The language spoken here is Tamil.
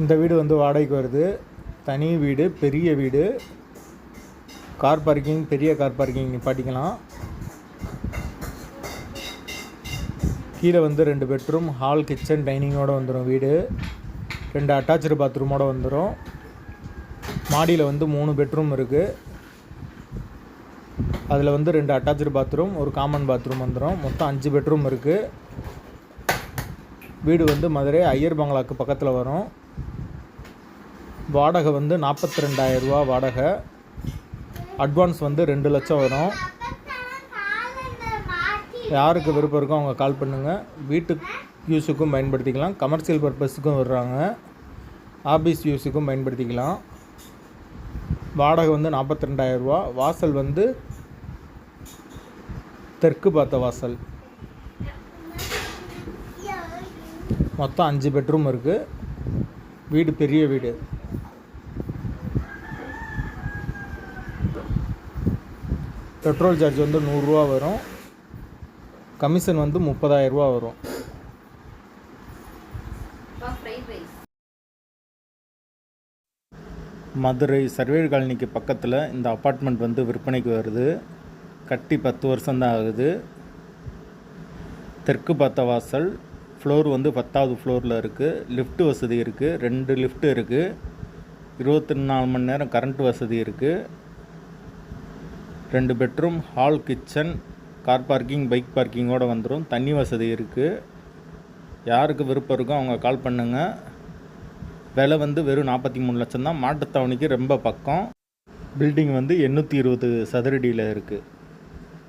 இந்த வீடு வந்து வாடகைக்கு வருது. தனி வீடு பெரிய வீடு. கார் பார்க்கிங் பெரிய கார் பார்க்கிங் நிப்பாட்டிக்கலாம். கீழே வந்து ரெண்டு பெட்ரூம் ஹால் கிச்சன் டைனிங்கோடு வந்துடும் வீடு. ரெண்டு அட்டாச்சு பாத்ரூமோடு வந்துடும் மாடியில் வந்து மூணு பெட்ரூம் இருக்குது அதில் வந்து ரெண்டு அட்டாச்சு பாத்ரூம் ஒரு காமன் பாத்ரூம் வந்துடும் மொத்தம் அஞ்சு பெட்ரூம் இருக்குது வீடு வந்து மதுரை ஐயர் பங்களாக்கு பக்கத்தில் வரும். வாடகை வந்து நாற்பத்தி ரெண்டாயிரரூவா வாடகை. அட்வான்ஸ் வந்து ரெண்டு லட்சம் வரும். யாருக்கு விருப்பம் இருக்கோ அவங்க கால் பண்ணுங்கள் வீட்டு யூஸுக்கும் பயன்படுத்திக்கலாம். கமர்ஷியல் பர்பஸுக்கும் வர்றாங்க ஆஃபீஸ் யூஸுக்கும் பயன்படுத்திக்கலாம். வாடகை வந்து நாற்பத்தி ரெண்டாயிரரூவா வாசல் வந்து தெற்கு பார்த்த வாசல். மொத்தம் அஞ்சு பெட்ரூம் இருக்குது வீடு பெரிய வீடு. பெட்ரோல் சார்ஜ் வந்து நூறுரூவா வரும். கமிஷன் வந்து முப்பதாயிரரூவா வரும். மதுரை சர்வேர் காலனிக்கு பக்கத்தில் இந்த அப்பார்ட்மெண்ட் வந்து விற்பனைக்கு வருது. கட்டி பத்து வருஷம்தான் ஆகுது. தெற்கு பார்த்த வாசல் ஃப்ளோர் வந்து பத்தாவது ஃப்ளோரில் இருக்குது லிஃப்ட் வசதி இருக்குது ரெண்டு லிஃப்ட் இருக்குது இருபத்தி நாலு மணி நேரம் கரண்ட் வசதி இருக்குது ரெண்டு bedroom hall kitchen car parking bike பார்க்கிங்கோடு வந்துடும் தண்ணி வசதி இருக்குது யாருக்கு விருப்பம் இருக்கோ அவங்க கால் பண்ணுங்கள் விலை வந்து வெறும் நாற்பத்தி மூணு லட்சம் தான். மாட்டுத்தாவணிக்கு ரொம்ப பக்கம். பில்டிங் வந்து எண்ணூற்றி இருபது சதுரடியில் இருக்குது